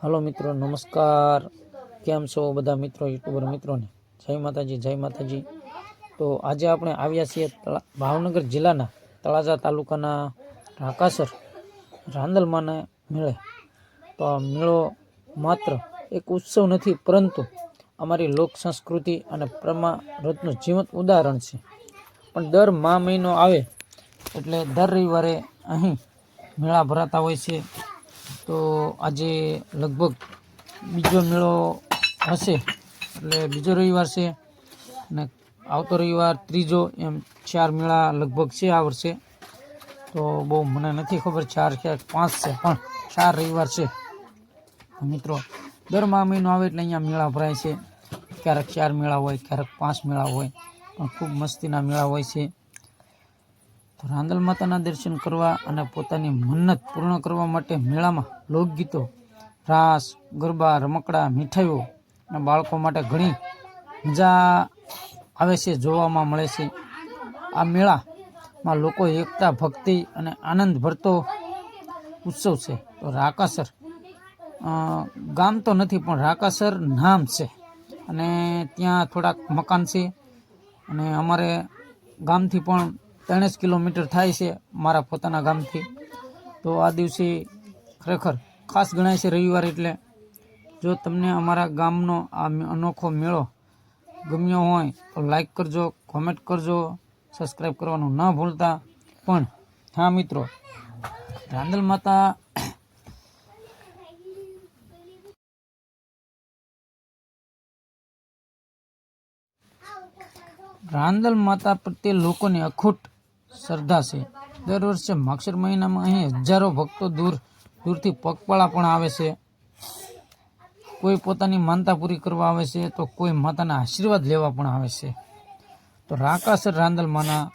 Hello મિત્રો, નમસ્કાર. કેમ છો બધા મિત્રો, યુટ્યુબર મિત્રોને? જય માતાજી જય માતાજી. તો આજે આપણે આવ્યા છીએ ભાવનગર જિલ્લાના તળાજા તાલુકાના ઢાકાસર, રાંદલમાના મેળે. તો આ મેળો માત્ર એક ઉત્સવ નથી, પરંતુ અમારી લોક સંસ્કૃતિ અને પરમારથનું જીવંત ઉદાહરણ છે. પણ દર મા મહિનો આવે એટલે દર રવિવારે અહીં મેળા ભરાતા હોય છે. તો આજે લગભગ બીજો મેળો હશે, એટલે બીજો રવિવાર છે અને આવતો રવિવાર ત્રીજો એમ ચાર મેળા લગભગ છે આ વર્ષે. તો બહુ મને નથી ખબર ચાર કે પાંચ છે, પણ ચાર રવિવાર છે. મિત્રો, દર મા મહિનો આવે એટલે અહીંયા મેળા ભરાય છે. ક્યારેક ચાર મેળા હોય, ક્યારેક પાંચ મેળા હોય, પણ ખૂબ મસ્તીના મેળા હોય છે. રાંદલ માતાના દર્શન કરવા અને પોતાની મન્નત પૂર્ણ કરવા માટે મેળામાં લોકગીતો, રાસ, ગરબા, રમકડા, મીઠાઈઓ અને બાળકો માટે ઘણી મજા આવે છે, જોવામાં મળે છે. આ મેળામાં લોકો એકતા, ભક્તિ અને આનંદ ભરતો ઉત્સવ છે. તો રાકાસર ગામ તો નથી, પણ રાકાસર નામ છે. અને ત્યાં થોડાક મકાન છે. અને અમારે ગામથી પણ ત્રણેક કિલોમીટર થાય છે મારા પોતાના ગામથી. તો આ દિવસે ખરેખર ખાસ ગણાય છે રવિવાર એટલે જો તમને અમારા ગામનો આ અનોખો મેળો ગમ્યો હોય તો લાઈક કરજો, કોમેન્ટ કરજો, સબસ્ક્રાઈબ કરવાનું ન ભૂલતા. પણ હા મિત્રો, રાંદલ માતા રાંદલ માતા પ્રત્યે લોકોની અખૂટ શ્રદ્ધા છે. દર વર્ષે માક્ષર મહિનામાં અહીં હજારો ભક્તો દૂર, દૂરથી પગપાળા પણ આવે છે. કોઈ પોતાની માનતા પૂરી કરવા આવે છે તો કોઈ માતાના આશીર્વાદ લેવા પણ આવે છે. તો રાકાસર રાંદલમાના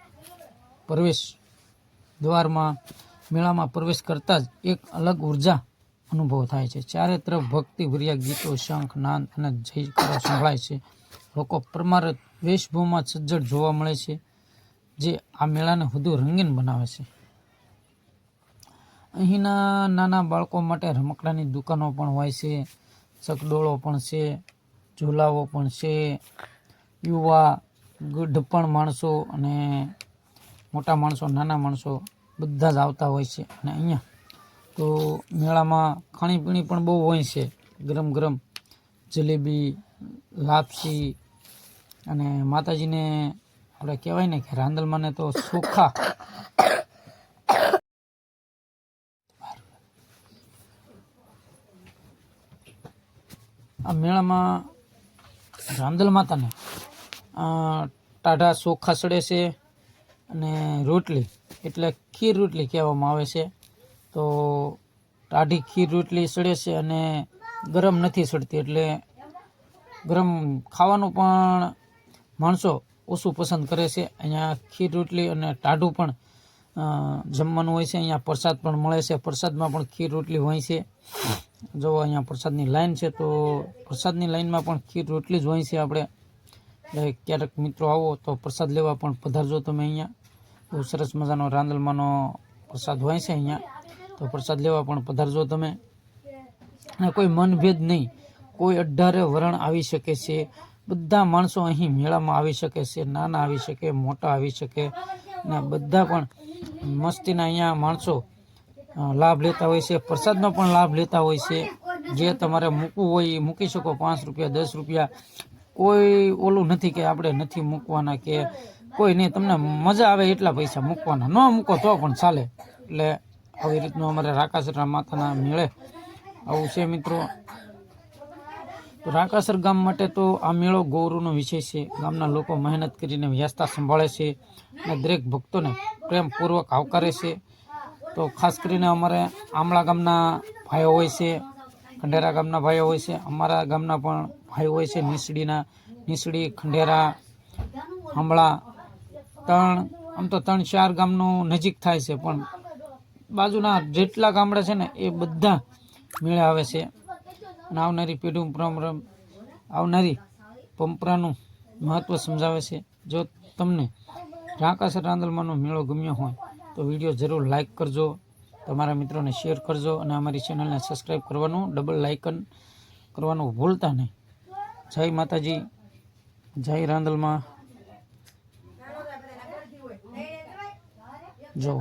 પ્રવેશ દ્વારમાં, મેળામાં પ્રવેશ કરતાં જ એક અલગ ઊર્જા અનુભવ થાય છે. ચારે તરફ ભક્તિ ભર્યા ગીતો, શંખ, નાદ અને જયકારો સંભળાય છે. લોકો પરમાર વેશભૂમાં સજ્જડ જોવા મળે છે. જે આ મેળાને વધુ રંગીન બનાવે છે. અહીંના નાના બાળકો માટે રમકડાની દુકાનો પણ હોય છે, ચકડોળો પણ છે ઝૂલાઓ પણ છે, યુવા, ગઢપણ માણસો અને મોટા માણસો, નાના માણસો બધા જ આવતા હોય છે. અને અહીંયા તો મેળામાં ખાણીપીણી પણ બહુ હોય છે. ગરમ ગરમ જલેબી, લાપસી અને માતાજીને આપણે કહેવાય ને કે રાંદલમાને તો સુખા. આ મેળામાં રાંદલ માતાને ટાઢા ચોખા સડે છે અને રોટલી, એટલે ખીર રોટલી કહેવામાં આવે છે. તો ટાઢી ખીર રોટલી સડે છે અને ગરમ નથી સડતી, એટલે ગરમ ખાવાનું પણ માણસો ઓછું પસંદ કરે છે. અહીંયા ખીર રોટલી અને ટાઢું પણ જમવાનું હોય છે. અહીંયા પ્રસાદ પણ મળે છે. પ્રસાદમાં પણ ખીર રોટલી હોય છે. જો અહીંયા પ્રસાદની લાઈન છે, તો પ્રસાદની લાઈનમાં પણ ખીર રોટલી જ હોય છે આપણે. ક્યારેક મિત્રો આવો તો પ્રસાદ લેવા પણ પધારજો તમે અહીંયા. બહુ સરસ મજાનો રાંદલમાંનો પ્રસાદ હોય છે અહીંયા. તો પ્રસાદ લેવા પણ પધારજો તમે. અને કોઈ મનભેદ નહીં. કોઈ અઢારે વરણ આવી શકે છે. બધા માણસો અહીં મેળામાં આવી શકે છે, નાના આવી શકે, મોટા આવી શકે. ને બધા પણ મસ્તીના અહીંયા માણસો લાભ લેતા હોય છે, પ્રસાદનો પણ લાભ લેતા હોય છે. જે તમારે મૂકવું હોય એ મૂકી શકો, પાંચ રૂપિયા, દસ રૂપિયા. કોઈ ઓલું નથી કે આપણે નથી મૂકવાના કે કોઈ નહીં. તમને મજા આવે એટલા પૈસા મૂકવાના. ન મૂકો તો પણ ચાલે. એટલે આવી રીતનું અમારે રાકાસરા માતાના મેળે આવું છે મિત્રો. રાકાસર ગામ માટે તો આ મેળો ગૌરવનો વિષય છે. ગામના લોકો મહેનત કરીને વ્યસ્તા સંભાળે છે અને દરેક ભક્તોને પ્રેમપૂર્વક આવકારે છે. તો ખાસ કરીને અમારે આમળા ગામના ભાઈઓ હોય છે, ખંડેરા ગામના ભાઈઓ હોય છે. અમારા ગામના પણ ભાઈઓ હોય છે, નીસડીના, નીસડી, ખંડેરા, આમળા ત્રણ આમ તો ત્રણ ચાર ગામનું નજીક થાય છે, પણ બાજુના જેટલા ગામડા છે ને એ બધા મેળે આવે છે. અને આવનારી પેઢી પરંપરા આવનારી પરંપરાનું મહત્ત્વ સમજાવે છે. જો તમને રાંકાસર રાંદલમાંનો મેળો ગમ્યો હોય, તો વીડિયો જરૂર લાઇક કરજો, તમારા મિત્રોને શેર કરજો અને અમારી ચેનલને સબસ્ક્રાઈબ કરવાનું, ડબલ લાઇકન કરવાનું ભૂલતા નહીં. જય માતાજી, જય રાંદલમાં. જો